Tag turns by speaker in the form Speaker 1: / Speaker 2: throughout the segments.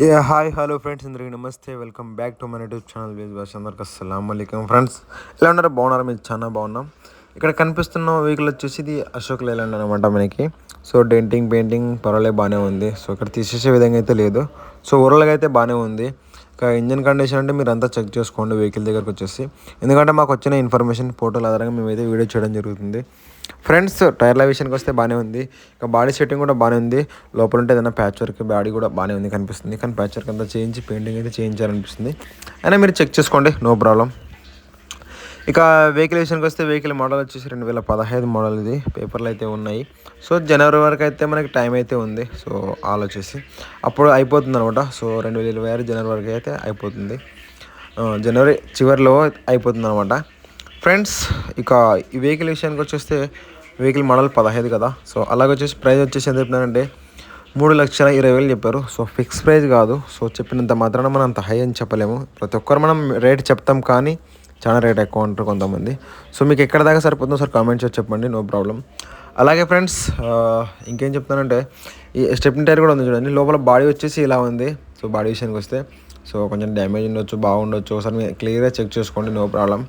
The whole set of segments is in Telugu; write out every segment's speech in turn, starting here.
Speaker 1: ఏ హాయ్ హలో ఫ్రెండ్స్ అందరికీ నమస్తే. వెల్కమ్ బ్యాక్ టు మన యూట్యూబ్ ఛానల్ వేజ్ భాష అందరికి అస్సలం అలైకం. ఫ్రెండ్స్ ఎలా ఉన్నారు? బాగున్నారు? మీరు చాలా బాగున్నాం. ఇక్కడ కనిపిస్తున్న వెహికల్ వచ్చేసి ఇది అశోక్ లేలాండ్ అనమాట మనకి. సో డెంటింగ్ పెయింటింగ్ పర్వాలేదు బాగానే ఉంది. సో ఇక్కడ తీసేసే విధంగా అయితే లేదు. సో ఓవరాల్గా అయితే బాగానే ఉంది. ఇంకా ఇంజన్ కండిషన్ అంటే మీరు అంతా చెక్ చేసుకోండి వెహికల్ దగ్గరకు వచ్చేసి. ఎందుకంటే మాకు వచ్చిన ఇన్ఫర్మేషన్ ఫోటోల ఆధారంగా మేమైతే వీడియో చేయడం జరుగుతుంది. ఫ్రెండ్స్ టైర్ల విషయానికి వస్తే బాగానే ఉంది. ఇంకా బాడీ సెట్టింగ్ కూడా బాగానే ఉంది. లోపల ఉంటే ఏదైనా ప్యాచ్ వర్క్ బాడీ కూడా బాగానే ఉంది కనిపిస్తుంది. కానీ ప్యాచ్ వర్క్ అంతా చేయించి పెయింటింగ్ అయితే చేయించాలనిపిస్తుంది. అయినా మీరు చెక్ చేసుకోండి నో ప్రాబ్లం ఇక వెహికల్ విషయానికి వస్తే వెహికల్ మోడల్ వచ్చేసి రెండు వేల పదహైదు మోడల్ ఇది. పేపర్లు అయితే ఉన్నాయి. సో జనవరి వరకు అయితే మనకి టైం అయితే ఉంది. సో ఆలోచేసి. అప్పుడు అయిపోతుంది అనమాట సో రెండు వేల ఇరవై ఆరు జనవరి వరకు అయితే అయిపోతుంది. జనవరి చివరిలో అయిపోతుంది అనమాట ఫ్రెండ్స్ ఇక ఈ వెహికల్ విషయానికి వచ్చేస్తే వెహికల్ మోడల్ పదహైదు కదా. సో అలాగే వచ్చేసి ప్రైస్ వచ్చేసి ఎంత చెప్తున్నానంటే మూడు లక్షల ఇరవై వేలు చెప్పారు. సో ఫిక్స్ ప్రైస్ కాదు. సో చెప్పినంత మాత్రాన మనం అంత హై అని చెప్పలేము. ప్రతి ఒక్కరు మనం రేట్ చెప్తాం కానీ చాలా రేట్ ఎక్కువ అంటారు కొంతమంది. సో మీకు ఎక్కడ దాకా సరిపోతుందో సార్ కామెంట్స్ చెప్పండి. No problem. అలాగే ఫ్రెండ్స్ ఇంకేం చెప్తానంటే ఈ స్టెప్ని టైర్ కూడా ఉంది చూడండి. లోపల బాడీ వచ్చేసి ఇలా ఉంది. సో బాడీ విషయానికి వస్తే. సో కొంచెం డ్యామేజ్ ఉండొచ్చు బాగుండొచ్చు. ఒకసారి మీరు క్లియర్గా చెక్ చేసుకోండి. No problem.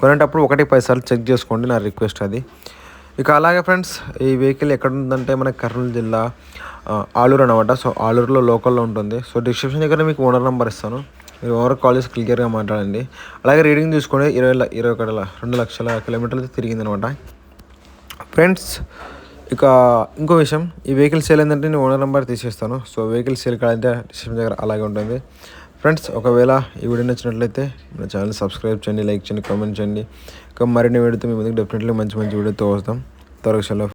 Speaker 1: కొనేటప్పుడు ఒకటి పైసలు చెక్ చేసుకోండి నా రిక్వెస్ట్ అది. ఇక అలాగే ఫ్రెండ్స్ ఈ వెహికల్ ఎక్కడ ఉందంటే మన కర్నూలు జిల్లా ఆలూరు అనమాట సో ఆలూరులో లోకల్లో ఉంటుంది. సో డిస్క్రిప్షన్ దగ్గర మీకు ఓనర్ నెంబర్ ఇస్తాను. మీరు ఓనర్ కాల్ చేసి క్లియర్గా మాట్లాడండి. అలాగే రీడింగ్ చూసుకోండి ఇరవై ఇరవై ఒకటి రెండు లక్షల కిలోమీటర్లు తిరిగింది అనమాట ఫ్రెండ్స్ ఇక ఇంకో విషయం. ఈ వెహికల్ సేల్ ఏంటంటే నేను ఓనర్ నెంబర్ తీసేస్తాను. సో వెహికల్ సేల్ కాదంటే డిస్క్రిప్షన్ దగ్గర అలాగే ఉంటుంది. ఫ్రెండ్స్ ఒకవేళ ఈ వీడియో నచ్చినట్లయితే మన ఛానల్ సబ్స్క్రైబ్ చేయండి లైక్ చేయండి కామెంట్ చేయండి. ఇంకా మరిన్ని వీడియోతో మీ ముందుకు డెఫినెట్లీ మంచి మంచి వీడియోతో వస్తాం. త్వరగా